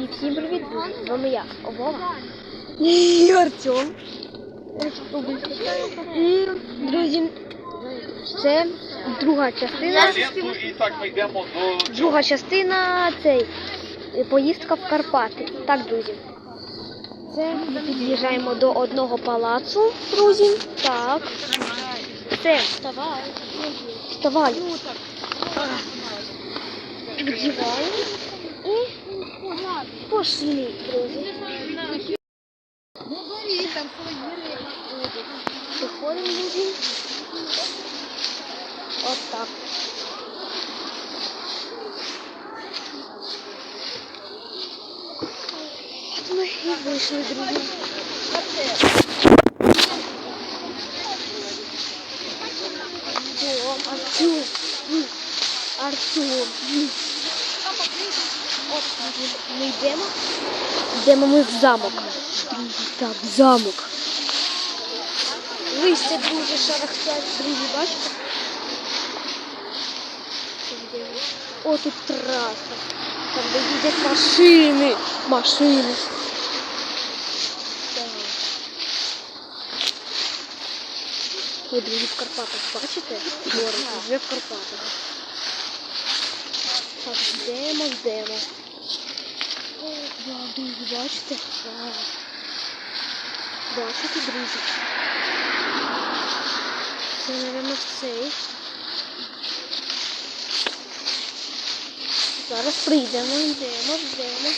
І всім привіт! З вами я, Вова. І Артем. І, друзі, це друга частина. і так ми йдемо до Друга частина цей поїздка в Карпати. Так, друзі. Це ми під'їжджаємо до одного палацу, друзі. Так. Все. Вставай. Вставай. Вдіваємо і пошли, друзі. Виходимо, друзі. От так. От ми і вийшли, друзі. Артем, Артем, м, Артем. Ми йдемо. Йдемо ми в замок. Так, замок. Листя дуже шарахтять, друзі, бачите? О, тут траса. Там де їздять машини. Машини. Ви, друзі, в Карпатах бачите? Гори, вже в Карпатах. Так, йдемо, йдемо. Да, бачите? Вау. Бачите, друзі? Це, мабуть, цей. Зараз прийдемо, йдемо, йдемо.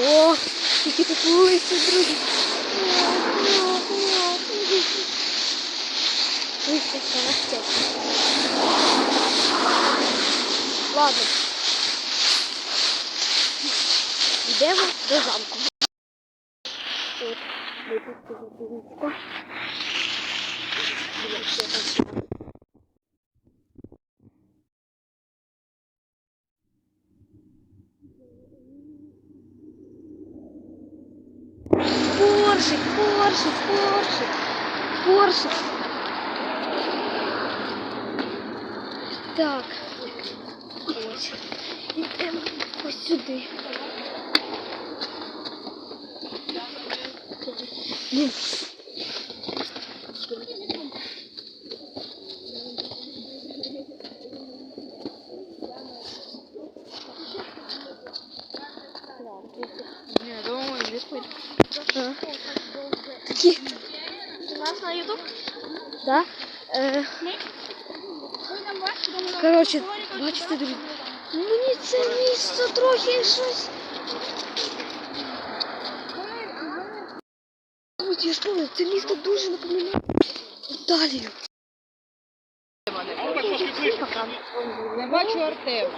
О, які тут лисі, друзі. Листя шарахтять. Ладно. Йдемо до замку. От, випустити запилочку. Дивіться. Поршик, поршик, поршик, поршик. Так. Ось. Йдемо ось сюди. Блін. Ні, я думаю, відповідь. А. Такі. У нас на Ютуб? Да? Е, коротше, бачите, друзі. Мені це місце трохи щось. Друзі, я спомнив, це місто дуже напоминає Італію. Не бачу Артема.